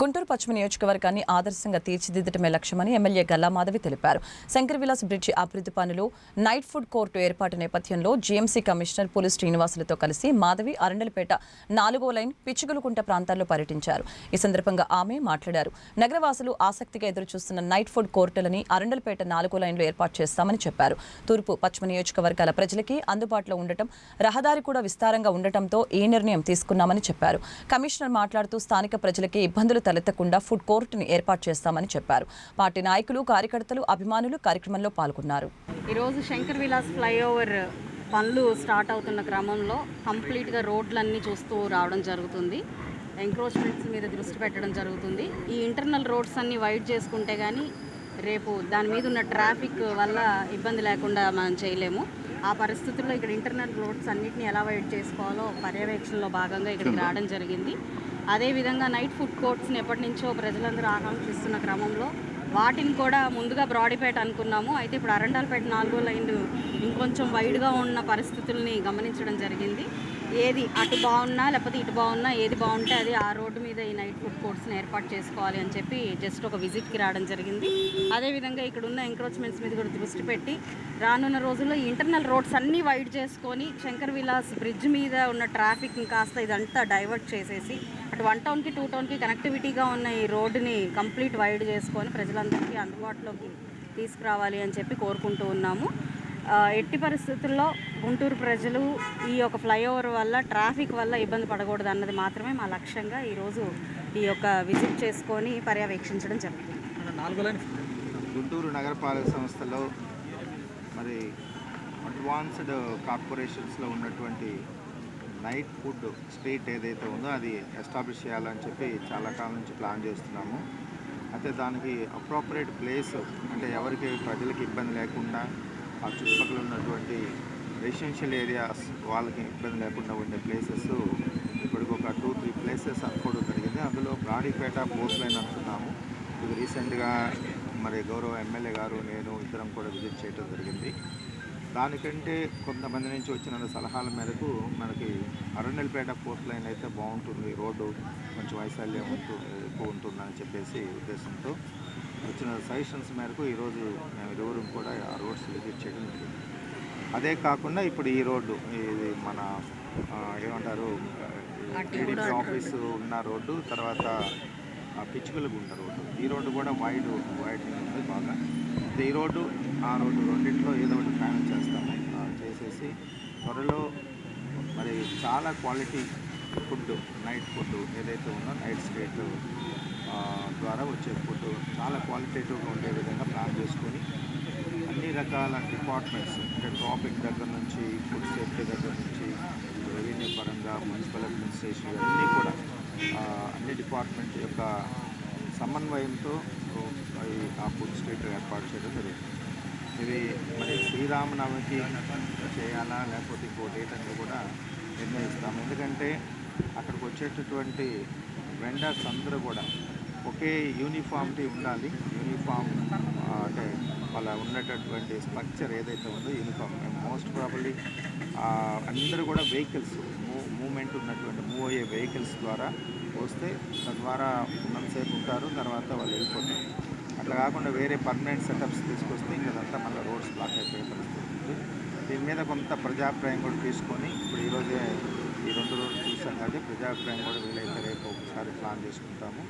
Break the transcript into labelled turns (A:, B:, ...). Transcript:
A: గుంటూరు పశ్చిమ నియోజకవర్గాన్ని ఆదర్శంగా తీర్చిదిద్దటమే లక్ష్యమని ఎమ్మెల్యే గల్లా మాధవి తెలిపారు. శంకర్ విలాస్ బ్రిడ్జి అభివృద్ధి పనులు నైట్ ఫుడ్ కోర్టు ఏర్పాటు నేపథ్యంలో జీఎంసీ కమిషనర్ పులి శ్రీనివాసులతో కలిసి మాధవి అరండలపేట నాలుగో లైన్ పిచ్చుగులుకుంట ప్రాంతాల్లో పర్యటించారు. ఈ సందర్భంగా ఆమె మాట్లాడారు. నగరవాసులు ఆసక్తిగా ఎదురుచూస్తున్న నైట్ ఫుడ్ కోర్టులని అరండలపేట నాలుగో లైన్లో ఏర్పాటు చేస్తామని చెప్పారు. తూర్పు పశ్చిమ నియోజకవర్గాల ప్రజలకి అందుబాటులో ఉండటం రహదారి కూడా విస్తారంగా ఉండటంతో ఈ నిర్ణయం తీసుకున్నామని చెప్పారు. కమిషనర్ మాట్లాడుతూ స్థానిక ప్రజలకి ఇబ్బందులు తలెత్తకుండా ఫుడ్ కోర్టును ఏర్పాటు చేస్తామని చెప్పారు. పార్టీ నాయకులు కార్యకర్తలు అభిమానులు కార్యక్రమంలో పాల్గొన్నారు.
B: ఈరోజు శంకర్ విలాస్ ఫ్లైఓవర్ పనులు స్టార్ట్ అవుతున్న క్రమంలో కంప్లీట్గా రోడ్లన్నీ చూస్తూ రావడం జరుగుతుంది. ఎంక్రోచ్మెంట్స్ మీద దృష్టి పెట్టడం జరుగుతుంది. ఈ ఇంటర్నల్ రోడ్స్ అన్ని వైడ్ చేసుకుంటే కానీ రేపు దాని మీద ఉన్న ట్రాఫిక్ వల్ల ఇబ్బంది లేకుండా మనం చేయలేము. ఆ పరిస్థితుల్లో ఇక్కడ ఇంటర్నల్ రోడ్స్ అన్నిటిని ఎలా వైడ్ చేసుకోవాలో పర్యవేక్షణలో భాగంగా ఇక్కడికి రావడం జరిగింది. అదేవిధంగా నైట్ ఫుడ్ కోర్ట్స్ని ఎప్పటి నుంచో ప్రజలందరూ ఆకాంక్షిస్తున్న క్రమంలో వాటిని కూడా ముందుగా బ్రాడీపేట అనుకున్నాము. అయితే ఇప్పుడు అరండాలపేట నాలుగో లైన్ ఇంకొంచెం వైడ్గా ఉన్న పరిస్థితుల్ని గమనించడం జరిగింది. ఏది అటు బాగున్నా లేకపోతే ఇటు బాగున్నా ఏది బాగుంటే అది ఆ రోడ్డు మీద ఈ నైట్ ఫుడ్ కోర్ట్స్ని ఏర్పాటు చేసుకోవాలి అని చెప్పి జస్ట్ ఒక విజిట్కి రావడం జరిగింది. అదేవిధంగా ఇక్కడ ఉన్న ఎంక్రోచ్మెంట్స్ మీద కూడా దృష్టి పెట్టి రానున్న రోజుల్లో ఇంటర్నల్ రోడ్స్ అన్నీ వైడ్ చేసుకొని శంకర్ విలాస్ బ్రిడ్జ్ మీద ఉన్న ట్రాఫిక్ని కాస్త ఇదంతా డైవర్ట్ చేసేసి అటు వన్ టౌన్కి టూ టౌన్కి కనెక్టివిటీగా ఉన్న ఈ రోడ్డుని కంప్లీట్ వైడ్ చేసుకొని ప్రజలందరికీ అందుబాటులోకి తీసుకురావాలి అని చెప్పి కోరుకుంటూ ఉన్నాము. ఎట్టి పరిస్థితుల్లో గుంటూరు ప్రజలు ఈ యొక్క ఫ్లైఓవర్ వల్ల ట్రాఫిక్ వల్ల ఇబ్బంది పడకూడదు అన్నది మాత్రమే మా లక్ష్యంగా ఈరోజు ఈ యొక్క విజిట్ చేసుకొని పర్యవేక్షించడం జరుగుతుంది
C: గుంటూరు నగరపాలక సంస్థలో మరి అడ్వాన్స్డ్ కార్పొరేషన్స్లో ఉన్నటువంటి నైట్ ఫుడ్ స్ట్రీట్ ఏదైతే ఉందో అది ఎస్టాబ్లిష్ చేయాలని చెప్పి చాలా కాలం నుంచి ప్లాన్ చేస్తున్నాము. అయితే దానికి అప్రోపరేట్ ప్లేస్ అంటే ఎవరికి ప్రజలకి ఇబ్బంది లేకుండా ఆ చుట్టుపక్కల ఉన్నటువంటి రెసిడెన్షియల్ ఏరియాస్ వాళ్ళకి ఇబ్బంది లేకుండా ఉండే ప్లేసెస్ ఇప్పటికి ఒక టూ త్రీ ప్లేసెస్ అనుకోవడం జరిగింది. అందులో బ్రాడీపేట పోస్ట్ లైన్ అనుకున్నాము. ఇది రీసెంట్గా మరి గౌరవ ఎమ్మెల్యే గారు నేను ఇద్దరం కూడా విజిట్ చేయడం జరిగింది. దానికంటే కొంతమంది నుంచి వచ్చిన సలహాల మేరకు మనకి అరణ్యలపేట ఫోర్త్ లైన్ అయితే బాగుంటుంది. రోడ్డు కొంచెం వైశాల్యం ఎక్కువ ఉంటుందని చెప్పేసి ఉద్దేశంతో వచ్చిన సజెషన్స్ మేరకు ఈరోజు మేము ఇరువురు కూడా ఆ రోడ్స్ విజిట్ చేయడం జరిగింది. అదే కాకుండా ఇప్పుడు ఈ రోడ్డు ఇది మన ఏమంటారు టీడీపీ ఆఫీసు ఉన్న రోడ్డు తర్వాత ఆ పిచ్చుకలగుంట రోడ్డు. ఈ రోడ్డు కూడా వైడ్ వైడ్ ఉంది బాగా. ఈ రోడ్డు ఆ రోడ్డు రెండింటిలో ఏదో ఒకటి ప్రయాణం చేస్తాము. చేసేసి త్వరలో మరి చాలా క్వాలిటీ ఫుడ్ నైట్ ఫుడ్ ఏదైతే ఉందో నైట్ స్టేట్ ద్వారా వచ్చే ఫుడ్ చాలా క్వాలిటేటివ్గా ఉండే విధంగా ప్లాన్ చేసుకొని అన్ని రకాల డిపార్ట్మెంట్స్ అంటే ట్రాఫిక్ దగ్గర నుంచి ఫుడ్ సేఫ్టీ దగ్గర నుంచి రెవెన్యూ పరంగా మున్సిపల్ అడ్మినిస్ట్రేషన్ అన్ని అన్ని డిపార్ట్మెంట్ యొక్క సమన్వయంతో ఆ ఫుడ్ స్ట్రీట్ ఏర్పాటు చేయడం జరుగుతుంది ఇది మరి శ్రీరామనవమికి చేయాలా? లేకపోతే ఇంకో డేట్ అనేది కూడా నిర్ణయిస్తాము. ఎందుకంటే అక్కడికి వచ్చేటటువంటి వెండర్స్ అందరూ కూడా ఒకే యూనిఫామ్టీ ఉండాలి. యూనిఫామ్ అంటే వాళ్ళ ఉన్నటటువంటి స్ట్రక్చర్ ఏదైతే ఉందో యూనిఫామ్ మోస్ట్ ప్రాబ్లీ అందరూ కూడా వెహికల్స్ మూ మూమెంట్ ఉన్నటువంటి మూవ్ అయ్యే వెహికల్స్ ద్వారా వస్తే తద్వారా ఉన్నంతసేపు ఉంటారు తర్వాత వాళ్ళు వెళ్ళిపోతారు. అట్లా కాకుండా వేరే పర్మనెంట్ సెటప్స్ తీసుకొస్తే ఇంకా మళ్ళీ రోడ్స్ బ్లాక్ అయిపోయే పరిస్థితి దీని మీద కొంత ప్రజాభిప్రాయం కూడా తీసుకొని ఇప్పుడు ఈరోజే ఈ రెండు రోజులు చూసాం కాబట్టి ప్రజాభిప్రాయం కూడా వీలైతే రేపు ఒకసారి ప్లాన్ చేసుకుంటాము.